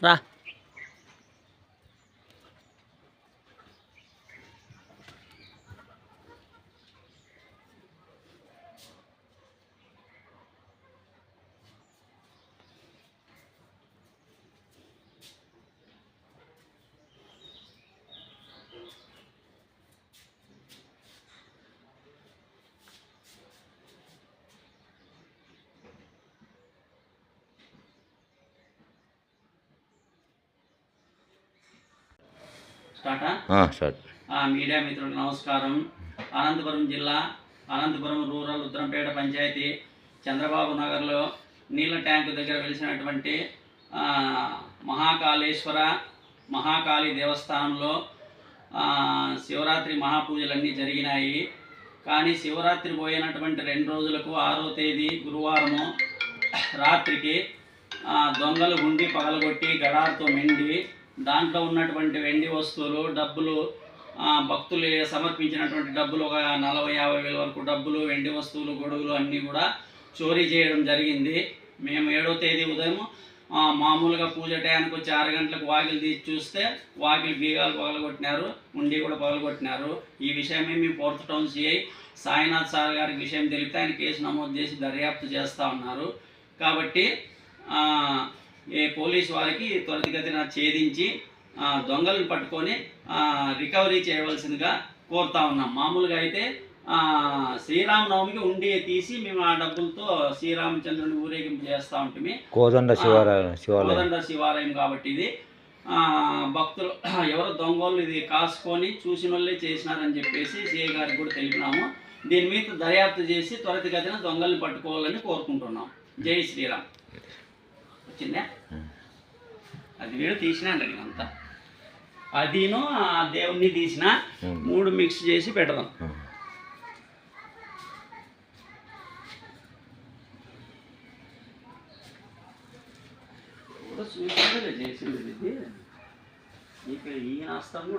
ra. స్టార్టా? Media మిత్రులకు నమస్కారం. అనంతపురం జిల్లా అనంతపురం రూరల్ ఉత్తరంపేట పంచాయతీ చంద్రబాబు నగర్లో నీళ్ళ ట్యాంకు దగ్గర వెలిసినటువంటి ఆ, మహాకాళేశ్వర మహాకాళి దేవస్థానంలో ఆ, శివరాత్రి మహాపూజలన్నీ జరిగినాయి. కానీ శివరాత్రి పోయినటువంటి రెండు రోజులకు ఆరో తేదీ గురువారము రాత్రికి ఆ, దొంగలు గుండి పగలగొట్టి గడాలతో మెండి దాంట్లో ఉన్నటువంటి వెండి వస్తువులు డబ్బులు భక్తులు సమర్పించినటువంటి డబ్బులు ఒక నలభై యాభై వేల వరకు డబ్బులు వెండి వస్తువులు గొడుగులు అన్నీ కూడా చోరీ చేయడం జరిగింది. మేము ఏడో తేదీ ఉదయం మామూలుగా పూజ టయానికి వచ్చి ఆరు గంటలకు వాకిలు తీసి చూస్తే వాకిలి బీగాలు పగలగొట్టినారు ఉండి కూడా పగలగొట్టినారు. ఈ విషయమే మేము fourth town CI Sainath sir గారికి విషయం తెలిపితే ఆయన కేసు నమోదు చేసి దర్యాప్తు చేస్తూ ఉన్నారు. కాబట్టి ఏ పోలీస్ వారికి త్వరితగతిన ఛేదించి ఆ, దొంగలను పట్టుకొని ఆ, రికవరీ చేయవలసిందిగా కోరుతా ఉన్నాం. మామూలుగా అయితే ఆ, శ్రీరామనవమికి ఉండి తీసి మేము ఆ డబ్బులతో శ్రీరామచంద్రుని ఊరేగింపు చేస్తూ ఉంటుంది కోదండ శివాలయం. కోదండ శివాలయం కాబట్టి ఇది. ఆ, భక్తులు ఎవరో దొంగలు ఇది కాసుకొని చూసిన వాళ్ళే చేసినారని చెప్పేసి సిఐ గారికి కూడా తెలిపినాము. దీని మీద దర్యాప్తు చేసి త్వరితగతిన దొంగల్ని పట్టుకోవాలని కోరుకుంటున్నాం. జై శ్రీరామ్. వచ్చిందా. అది వీడు తీసినాండి నేను అంతా. అదిను ఆ దేవుణ్ణి తీసిన మూడు మిక్స్ చేసి పెడదాం. చేసింది ఇది. ఇక్కడ ఈ నాస్తం